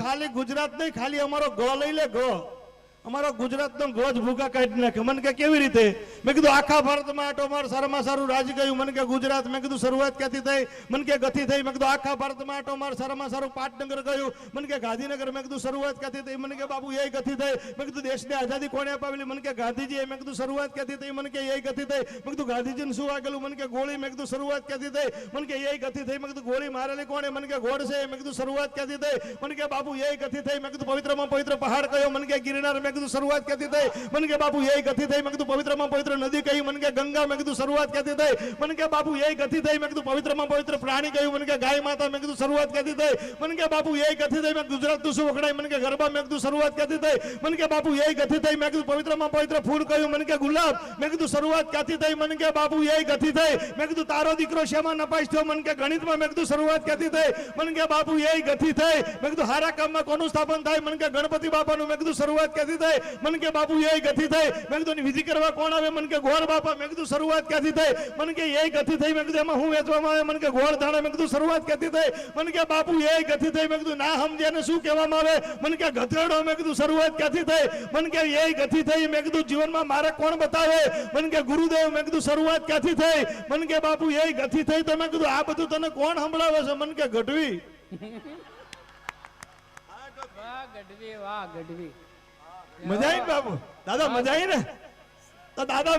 ખાલી ગુજરાત નહીં ખાલી અમારો ગો લઈ લે ગો અમારા ગુજરાતનો ગોજ ભૂકા કાઢી નાખે મને કે કેવી રીતે મેં કીધું આખા ભારતમાં આટો માર સારામાં સારું રાજ ગયું મને કે ગુજરાત મેં કીધું શરૂઆત ક્યાંથી થઈ મને કે ગતિ થઈ મેં કીધું આખા ભારતમાં આટો માર સારામાં સારું પાટનગર ગયું મને કે ગાંધીનગર મેં કીધું શરૂઆત ક્યાંથી થઈ મને કે બાબુ એ ગતિ થઈ મેં કીધું દેશને આઝાદી કોને અપાવેલી મને કે ગાંધીજી મેં કીધું શરૂઆત ક્યાંથી થઈ મને કે એ ગતિ થઈ મેં કીધું ગાંધીજીને શું વાગેલું મને કે ગોળી મેં કીધું શરૂઆત ક્યાંથી થઈ મને કે એ ગતિ થઈ મેં કીધું ગોળી મારેલી કોણે મને કે ગોળ છે મેં કીધું શરૂઆત ક્યાંથી થઈ મને કે બાબુ એ ગતિ થઈ મેં કીધું પવિત્રમાં પવિત્ર પહાડ કયો મને કે ગિરનાર મેં મેં કીધું શરૂઆત કેતી થાય મને કે બાપુ એય ગતિ થાય મેં કીધું પવિત્રમાં પવિત્ર નદી કહી મને કે ગંગા મેં કીધું શરૂઆત કેતી થાય મને કે બાપુ એય ગતિ થાય મેં કીધું પવિત્રમાં પવિત્ર પ્રાણી કહી મને કે ગાય માતા મેં કીધું શરૂઆત કેતી થાય મને કે બાપુ એય ગતિ થાય મેં ગુજરાત નું શું ઓળખાય મને કે ગરબા મેં કીધું શરૂઆત કેતી થાય મને કે બાપુ એય ગતિ થાય મેં કીધું પવિત્રમાં પવિત્ર ફૂલ કહી મને કે ગુલાબ મેં કીધું શરૂઆત કેતી થાય મને કે બાપુ એય ગતિ થાય મેં કીધું તારો દીકરો શેમાં ન પાછતો મને કે ગણિતમાં મેં કીધું શરૂઆત કેતી થાય મને કે બાપુ એય ગતિ થાય મેં કીધું મારા કામમાં કોનું સ્થાપન થાય મને કે ગણપતિ બાપાનું મેં કીધું શરૂઆત કેતી थे मन के बाबू ये गति थे मैं तो विधि करवा कौन आवे मन के घोर बापा मैं तो शुरुआत कहती थे मन के ये गति थे मैं कहता हूं वेचवा मावे मन के घोर धाणे मैं तो शुरुआत कहती थे मन के बापू ये गति थे मैं कहता ना हम जेने सु केवा मावे मन के गधेड़ो मैं कहता शुरुआत कहती थे मन के ये गति थे मैं कहता जीवन में मारे कौन बतावे मन के गुरुदेव मैं कहता शुरुआत थी थे मन के बापू ये गति थे तो मैं कहता आ बतू तने कौन हंबलावे से मन के गढ़वी वाह गढ़वी वाह गढ़वी મજા આવી બાપુ દાદા મજા આવી ને તો દાદા